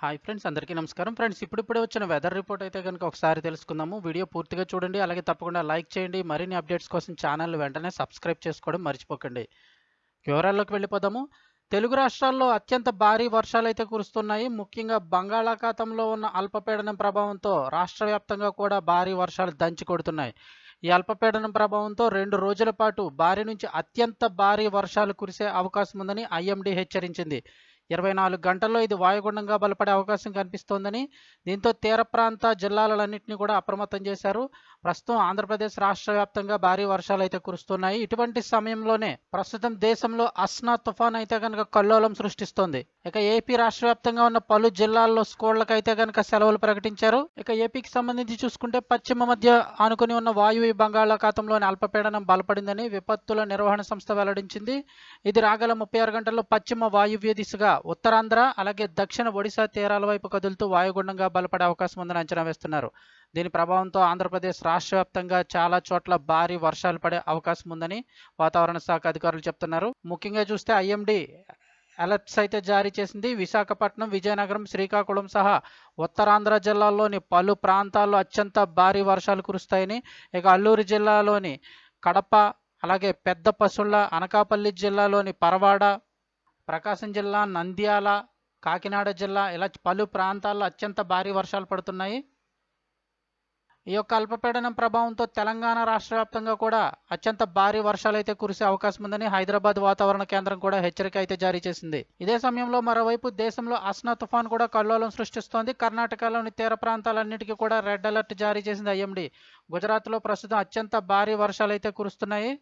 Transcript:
Hi friends అందరికీ నమస్కారం. Friends ఇప్పుడిప్పుడే వచ్చిన వెదర్ రిపోర్ట్ అయితే కనుక ఒకసారి తెలుసుకుందాము. వీడియో పూర్తిగా చూడండి అలాగే తప్పకుండా లైక్ చేయండి. మరిన్ని అప్డేట్స్ కోసం ఛానల్ వెంటనే సబ్స్క్రైబ్ చేసుకోవడం మర్చిపోకండి. వివరాల్లోకి వెళ్ళిపోదాము. తెలుగు రాష్ట్రాల్లో అత్యంత భారీ వర్షాలు అయితే కురుస్తున్నాయి. ముఖ్యంగా బంగాళాఖాతంలో ఉన్న అల్పపీడనం ప్రభావంతో రాష్ట్ర వ్యాప్తంగా కూడా భారీ వర్షాలు దంచి కొడుతున్నాయి. ఈ అల్పపీడనం ప్రభావంతో రెండు రోజుల పాటు భారీ నుంచి అత్యంత భారీ వర్షాలు కురిసే అవకాశం ఉందని ఐఎండీ హెచ్చరించింది. ఇరవై నాలుగు గంటల్లో ఇది వాయుగుండంగా బలపడే అవకాశం కనిపిస్తోందని దీంతో తీర ప్రాంత జిల్లాలన్నింటినీ కూడా అప్రమత్తం చేశారు. ప్రస్తుతం ఆంధ్రప్రదేశ్ రాష్ట్ర వ్యాప్తంగా భారీ వర్షాలు అయితే కురుస్తున్నాయి. ఇటువంటి సమయంలోనే ప్రస్తుతం దేశంలో అస్నా తుఫాన్ అయితే కనుక కల్లోలం సృష్టిస్తోంది. ఇక ఏపీ రాష్ట్ర వ్యాప్తంగా ఉన్న పలు జిల్లాల్లో స్కూళ్ళకైతే గనక కనుక సెలవులు ప్రకటించారు. ఇక ఏపీకి సంబంధించి చూసుకుంటే పశ్చిమ మధ్య ఆనుకుని ఉన్న వాయువ్య బంగాళాఖాతంలోని అల్పపీడనం బలపడిందని విపత్తుల నిర్వహణ సంస్థ వెల్లడించింది. ఇది రాగల ముప్పై ఆరు గంటల్లో పశ్చిమ వాయువ్య దిశగా ఉత్తరాంధ్ర అలాగే దక్షిణ ఒడిశా తీరాల వైపు కదులుతూ వాయుగుండంగా బలపడే అవకాశం ఉందని అంచనా వేస్తున్నారు. దీని ప్రభావంతో ఆంధ్రప్రదేశ్ రాష్ట్ర వ్యాప్తంగా చాలా చోట్ల భారీ వర్షాలు పడే అవకాశం ఉందని వాతావరణ శాఖ అధికారులు చెప్తున్నారు. ముఖ్యంగా చూస్తే ఐఎండి అలర్ట్స్ అయితే జారీ చేసింది. విశాఖపట్నం విజయనగరం శ్రీకాకుళం సహా ఉత్తరాంధ్ర జిల్లాల్లోని పలు ప్రాంతాల్లో అత్యంత భారీ వర్షాలు కురుస్తాయని ఇక అల్లూరు జిల్లాలోని కడప అలాగే పెద్ద పసుళ్ళ అనకాపల్లి జిల్లాలోని పరవాడ ప్రకాశం జిల్లా నంద్యాల కాకినాడ జిల్లా ఇలా పలు ప్రాంతాల్లో అత్యంత భారీ వర్షాలు పడుతున్నాయి. ఈ యొక్క అల్పపీడనం ప్రభావంతో తెలంగాణ రాష్ట్ర వ్యాప్తంగా కూడా అత్యంత భారీ వర్షాలైతే కురిసే అవకాశం ఉందని హైదరాబాద్ వాతావరణ కేంద్రం కూడా హెచ్చరిక అయితే జారీ చేసింది. ఇదే సమయంలో మరోవైపు దేశంలో అస్నా తుఫాన్ కూడా కల్లోలం సృష్టిస్తోంది. కర్ణాటకలోని తీర ప్రాంతాలన్నిటికీ కూడా రెడ్ అలర్ట్ జారీ చేసింది ఐఎండి. గుజరాత్లో ప్రస్తుతం అత్యంత భారీ వర్షాలు అయితే కురుస్తున్నాయి.